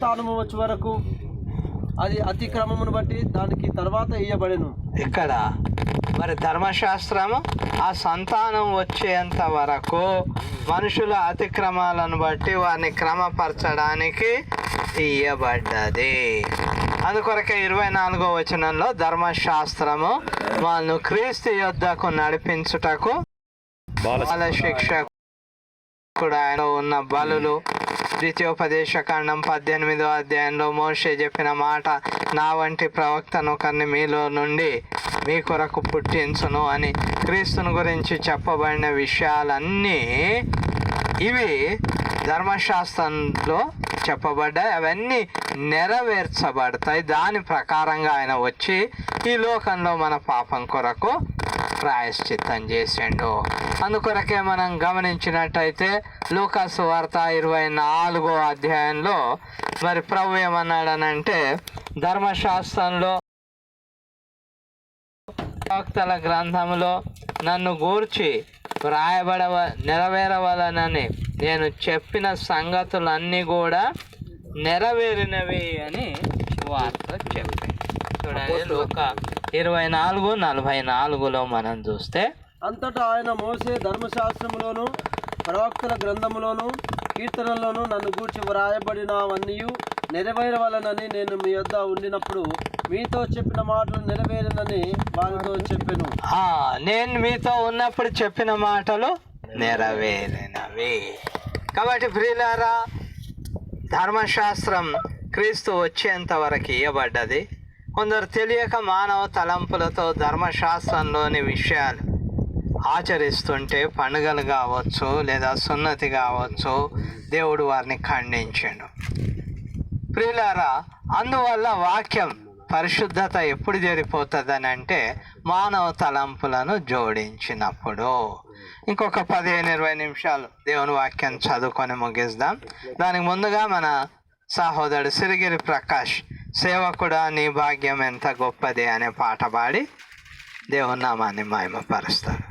స్థానము వచ్చే వరకు అది అతిక్రమమును బట్టి దానికి తర్వాత ఇయ్యబడెను. ఇక్కడ మరి ధర్మశాస్త్రము ఆ సంతానం వచ్చేంత వరకు మనుషుల అతిక్రమాలను బట్టి వారిని క్రమపరచడానికి ఇయ్యబడ్డది. అందుకొరకే ఇరవై నాలుగో వచనంలో ధర్మశాస్త్రము వాళ్ళను క్రీస్తు యొద్దకు నడిపించుటకు బాల శిక్ష. కూడా ఆయన ఉన్న బలులు ద్వితీయోపదేశ కాండం పద్దెనిమిదో అధ్యాయంలో మోషే చెప్పిన మాట నా వంటి ప్రవక్తను కన్ని మీలో నుండి మీ కొరకు పుట్టించును అని క్రీస్తుని గురించి చెప్పబడిన విషయాలన్నీ ఇవి ధర్మశాస్త్రంలో చెప్పబడ్డాయి. అవన్నీ నెరవేర్చబడతాయి. దాని ప్రకారంగా ఆయన వచ్చి ఈ లోకంలో మన పాపం కొరకు ప్రాయశ్చిత్తం చేసిండు. అందుకొరకే మనం గమనించినట్టయితే లూకాసు వార్త ఇరవై నాలుగో అధ్యాయంలో మరి ప్రభు ఏమన్నాడనంటే ధర్మశాస్త్రంలో ప్రవక్తల గ్రంథంలో నన్ను గూర్చి వ్రాయబడవ నెరవేరవలనని నేను చెప్పిన సంగతులన్నీ కూడా నెరవేరినవి అని వార్త చెప్పింది చూడండి లోక ఇరవై నాలుగు నలభై నాలుగులో మనం చూస్తే అంతటా ఆయన మోసే ధర్మశాస్త్రములోను ప్రవక్తల గ్రంథములోను కీర్తనల్లోను నన్ను గూర్చి వ్రాయబడినవన్నీ నెరవేరవలనని నేను మీ యొద్ద ఉండినప్పుడు మీతో చెప్పిన మాటలు నెరవేరనని వారితో చెప్పాను. నేను మీతో ఉన్నప్పుడు చెప్పిన మాటలు నెరవేరినవి. కాబట్టి ప్రియులారా ధర్మశాస్త్రం క్రీస్తు వచ్చేంత వరకు ఇవ్వబడ్డది కొందరు తెలియక మానవ తలంపులతో ధర్మశాస్త్రంలోని విషయాలు ఆచరిస్తుంటే పండుగలు కావచ్చు లేదా సున్నతి కావచ్చు దేవుడు వారిని ఖండించాడు. ప్రియులారా అందువల్ల వాక్యం పరిశుద్ధత ఎప్పుడు జరిపోతుందని అంటే మానవ తలంపులను జోడించినప్పుడు. ఇంకొక పదిహేను ఇరవై నిమిషాలు దేవుని వాక్యం చదువుకొని ముగిద్దాం. దానికి ముందుగా మన సహోదరుడు సిరిగిరి ప్రకాష్ సేవకుడా నీ భాగ్యం ఎంత గొప్పది అనే పాట పాడి దేవుని నామాన్ని మహిమపరుస్తారు.